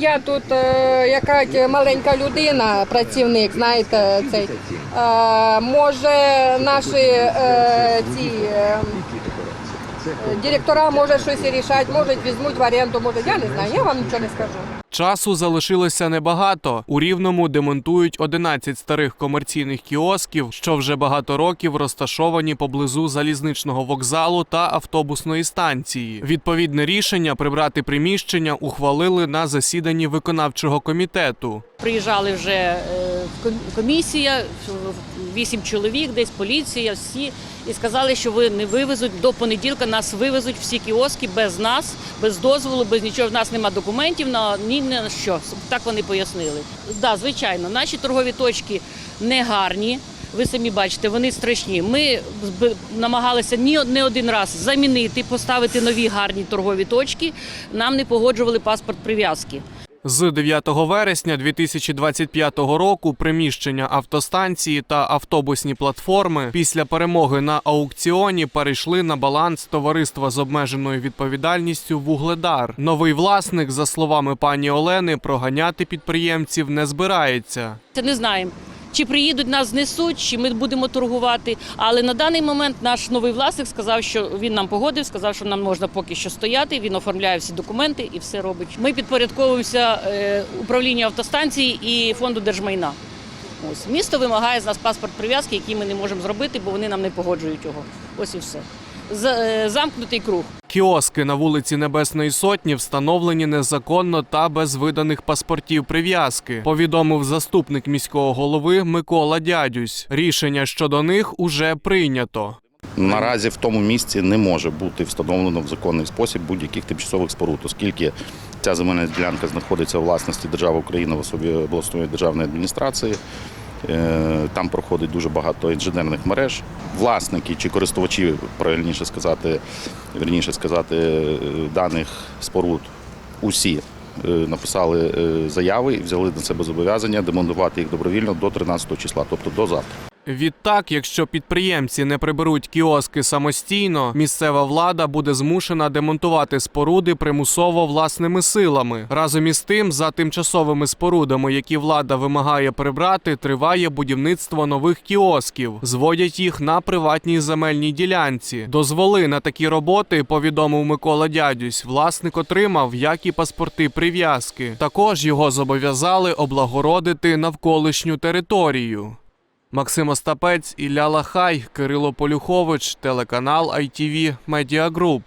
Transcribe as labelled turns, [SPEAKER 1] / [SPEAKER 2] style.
[SPEAKER 1] Я тут е, якась маленька людина, працівник, знаєте, цей. Е, може, наші е, ці директора може щось рішати, може візьмуть в оренду, може, я не знаю, я вам нічого не скажу.
[SPEAKER 2] Часу залишилося небагато. У Рівному демонтують 11 старих комерційних кіосків, що вже багато років розташовані поблизу залізничного вокзалу та автобусної станції. Відповідне рішення прибрати приміщення ухвалили на засіданні виконавчого комітету.
[SPEAKER 3] Приїжджали вже е, комісія, вісім чоловік, десь поліція, всі, і сказали, що ви не вивезуть до понеділка. Нас вивезуть всі кіоски без нас, без дозволу, без нічого. В нас немає документів на ні на що. Так вони пояснили. Да, звичайно, наші торгові точки не гарні. Ви самі бачите, вони страшні. Ми намагалися ні не один раз замінити, поставити нові гарні торгові точки. Нам не погоджували паспорт прив'язки.
[SPEAKER 2] З 9 вересня 2025 року приміщення автостанції та автобусні платформи після перемоги на аукціоні перейшли на баланс товариства з обмеженою відповідальністю Вугледар. Новий власник, за словами пані Олени, проганяти підприємців не збирається.
[SPEAKER 3] Це не знаємо. Чи приїдуть нас знесуть, чи ми будемо торгувати. Але на даний момент наш новий власник сказав, що він нам погодив, сказав, що нам можна поки що стояти. Він оформляє всі документи і все робить. Ми підпорядковуємося е, управлінню автостанції і фонду держмайна. Ось місто вимагає з нас паспорт прив'язки, який ми не можемо зробити, бо вони нам не погоджують його. Ось і все. Е, замкнутий круг.
[SPEAKER 2] Кіоски на вулиці Небесної Сотні встановлені незаконно та без виданих паспортів прив'язки. Повідомив заступник міського голови Микола Дядюсь. Рішення щодо них уже прийнято.
[SPEAKER 4] Наразі в тому місці не може бути встановлено в законний спосіб будь-яких тимчасових споруд, оскільки ця земельна ділянка знаходиться у власності держави України в особі обласної державної адміністрації. Е, Там проходить дуже багато інженерних мереж. Власники чи користувачі, правильніше сказати, верніше сказати, е, даних споруд усі е, написали заяви і взяли на себе зобов'язання демонтувати їх добровільно до 13 числа, тобто до завтра.
[SPEAKER 2] Відтак, якщо підприємці не приберуть кіоски самостійно, місцева влада буде змушена демонтувати споруди примусово власними силами. Разом із тим, за тимчасовими спорудами, які влада вимагає прибрати, триває будівництво нових кіосків. Зводять їх на приватній земельній ділянці. Дозволи на такі роботи, повідомив Микола Дядюсь, власник отримав, як і паспорти прив'язки. Також його зобов'язали облагородити навколишню територію. Максим Остапець, Ілля Лахай, Кирило Полюхович, телеканал ITV Media Group.